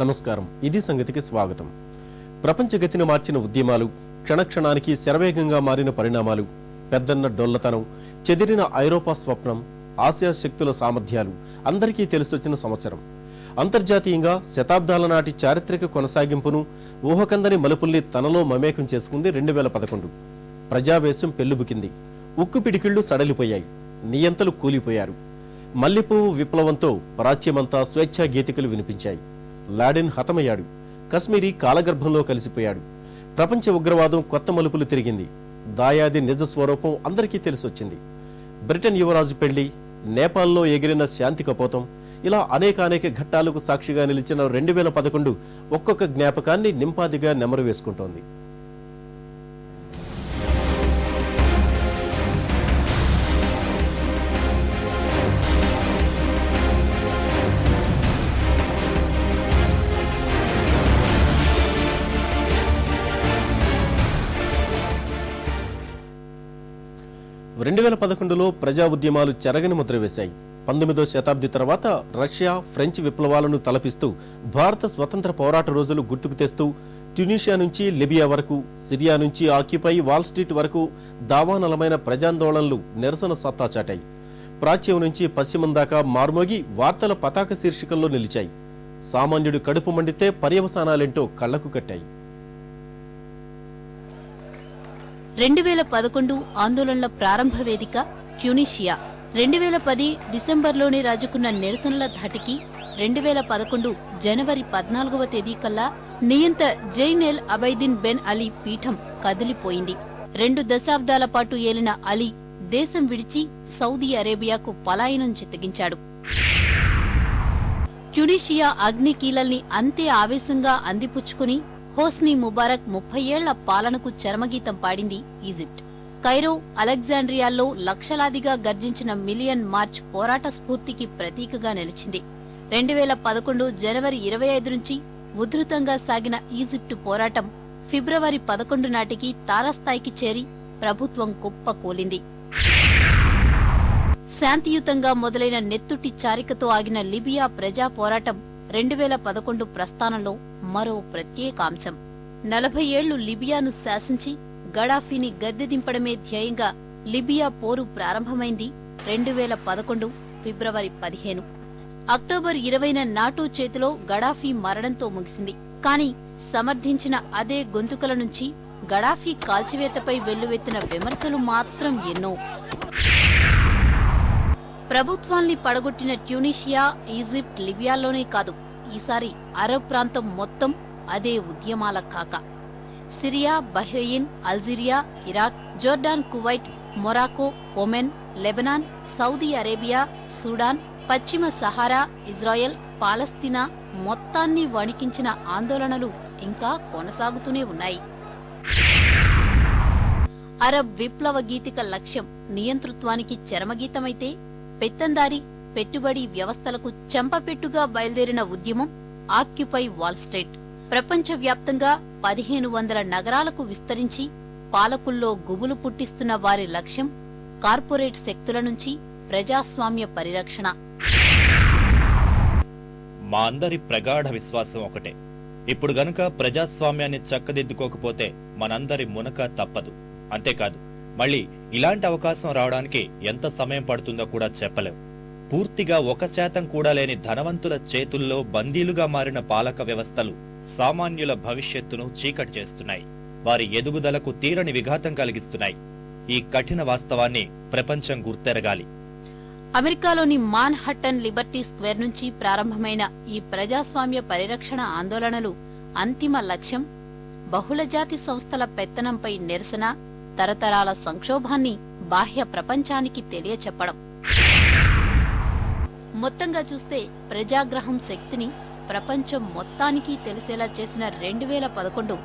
నమస్కారం. ఇది సంగతికి స్వాగతం. ప్రపంచ గతిని మార్చిన ఉద్యమాలు క్షణక్షణానికి శరవేగంగా మారిన పరిణామాలు పెద్దన్న డొల్లతనం చెదిరిన ఐరోపా స్వప్నం ఆసియా శక్తుల సామర్థ్యాలు అందరికీ తెలిసొచ్చిన సంవత్సరం. అంతర్జాతీయంగా శతాబ్దాల నాటి చారిత్రక కొనసాగింపును ఊహకందని మలుపుల్ని తనలో మమేకం చేసుకుంది రెండు వేల పదకొండు. ప్రజావేశం పెల్లుబుకింది. ఉక్కు పిడికిళ్ళు సడలిపోయాయి. నియంతలు కూలిపోయారు. మల్లెపువ్వు విప్లవంతో ప్రాచ్యమంతా స్వేచ్ఛా గీతికలు వినిపించాయి. లాడెన్ హతమయ్యాడు. కశ్మీరీ కాలగర్భంలో కలిసిపోయాడు. ప్రపంచ ఉగ్రవాదం కొత్త మలుపులు తిరిగింది. దాయాది నిజ స్వరూపం అందరికీ తెలిసొచ్చింది. బ్రిటన్ యువరాజు పెళ్ళి నేపాల్లో ఎగిరిన శాంతి కపోతం ఇలా అనేక అనేక ఘట్టాలకు సాక్షిగా నిలిచిన రెండు వేల పదకొండు ఒక్కొక్క జ్ఞాపకాన్ని నింపాదిగా నెమరు వేసుకుంటోంది. రెండు వేల పదకొండులో ప్రజా ఉద్యమాలు చెరగని ముద్ర వేశాయి. పంతొమ్మిదో శతాబ్ది తర్వాత రష్యా ఫ్రెంచ్ విప్లవాలను తలపిస్తూ భారత స్వతంత్ర పోరాట రోజులు గుర్తుకు తెస్తూ ట్యునీషియా నుంచి లిబియా వరకు సిరియా నుంచి ఆక్యుపై వాల్ స్ట్రీట్ వరకు దావానలమైన ప్రజాందోళనలు నిరసన సత్తా చాటాయి. ప్రాచ్యం నుంచి పశ్చిమం దాకా మార్మోగి వార్తల పతాక శీర్షికల్లో నిలిచాయి. సామాన్యుడు కడుపు మండితే పర్యవసానాలేంటో కళ్ళకు కట్టాయి. రెండు వేల పదకొండు ఆందోళనల ప్రారంభ వేదిక ట్యునీషియా. రెండు వేల పది డిసెంబర్లోనే రాజుకున్న నిరసనల ధాటికి రెండు వేల పదకొండు జనవరి పద్నాలుగవ తేదీ కల్లా నియంత జైనెల్ అబైదిన్ బెన్ అలీ పీఠం కదిలిపోయింది. రెండు దశాబ్దాల పాటు ఏలిన అలీ దేశం విడిచి సౌదీ అరేబియాకు పలాయనం చిత్తగించాడు. ట్యునీషియా అగ్నికీలల్ని అంతే ఆవేశంగా అందిపుచ్చుకుని హోస్నీ ముబారక్ ముప్పై ఏళ్ళ పాలనకు చరమగీతం పాడింది ఈజిప్ట్. కైరో అలెగ్జాండ్రియాల్లో లక్షలాదిగా గర్జించిన మిలియన్ మార్చ్ పోరాట స్ఫూర్తికి ప్రతీకగా నిలిచింది. రెండు వేల పదకొండు జనవరి ఇరవై ఐదు నుంచి ఉధృతంగా సాగిన ఈజిప్టు పోరాటం ఫిబ్రవరి పదకొండు నాటికి తారస్థాయికి చేరి ప్రభుత్వం కుప్పకూలింది శాంతియుతంగా మొదలైన నెత్తుటి చారికతో ఆగిన లిబియా ప్రజా పోరాటం రెండు వేల పదకొండు ప్రస్థానంలో మరో ప్రత్యేకాంశం నలభై ఏళ్ళు లిబియాను శాసించి గడాఫీని గద్దె దింపడమే ధ్యేయంగా లిబియా పోరు ప్రారంభమైంది రెండు వేల పదకొండు ఫిబ్రవరి పదిహేను. అక్టోబర్ ఇరవైన నాటో చేతిలో గడాఫీ మరణంతో ముగిసింది. కాని సమర్థించిన అదే గొంతుకల నుంచి గడాఫీ కాల్చివేతపై వెల్లువెత్తిన విమర్శలు మాత్రం ఎన్నో. ప్రభుత్వాల్ని పడగొట్టిన ట్యూనిషియా ఈజిప్ట్ లిబియాలోనే కాదు. ఈసారి అరబ్ ప్రాంతం మొత్తం అదే ఉద్యమాల కాక. Syria Bahrain Algeria Iraq Jordan Kuwait Morocco Oman Lebanon Saudi Arabia Sudan పశ్చిమ సహారా ఇజ్రాయెల్ పాలస్తీనా మొత్తాన్ని వణికించిన ఆందోళనలు ఇంకా కొనసాగుతూనే ఉన్నాయి. అరబ్ విప్లవ గీతిక లక్ష్యం నియంతృత్వానికి చరమగీతమైతే పెత్తందారి పెట్టుబడి వ్యవస్థలకు చెంపపెట్టుగా బయలుదేరిన ఉద్యమం ఆక్యుపై వాల్ స్ట్రీట్. ప్రపంచవ్యాప్తంగా పదిహేను వందల నగరాలకు విస్తరించి పాలకుల్లో గుబులు పుట్టిస్తున్న వారి లక్ష్యం కార్పొరేట్ శక్తుల నుంచి ప్రజాస్వామ్య పరిరక్షణ. మా అందరి ప్రగాఢ విశ్వాసం ఒకటే. ఇప్పుడు గనుక ప్రజాస్వామ్యాన్ని చక్కదిద్దుకోకపోతే మనందరి మునక తప్పదు. అంతేకాదు మళ్ళీ ఇలాంటి అవకాశం రావడానికి ఎంత సమయం పడుతుందో కూడా చెప్పలేం. పూర్తిగా ఒక శాతం కూడా లేని ధనవంతుల చేతుల్లో బందీలుగా మారిన పాలక వ్యవస్థలు సామాన్యుల భవిష్యత్తును చీకటి చేస్తున్నాయి. వారి ఎదుగుదలకు తీరని విఘాతం కలిగిస్తున్నాయి. ఈ కఠిన వాస్తవాన్ని ప్రపంచం గుర్తెరగాలి. అమెరికాలోని మాన్ హట్టన్ లిబర్టీ స్క్వేర్ నుంచి ప్రారంభమైన ఈ ప్రజాస్వామ్య పరిరక్షణ ఆందోళనలు అంతిమ లక్ష్యం బహుళజాతి సంస్థల పెత్తనంపై నిరసన తరతరాల సంక్షోభాన్ని బాహ్య ప్రపంచానికి తెలియచెప్పడం. మొత్తంగా చూస్తే ప్రజాగ్రహం శక్తిని ప్రపంచం మొత్తానికి తెలిసేలా చేసిన రెండు వేల పదకొండు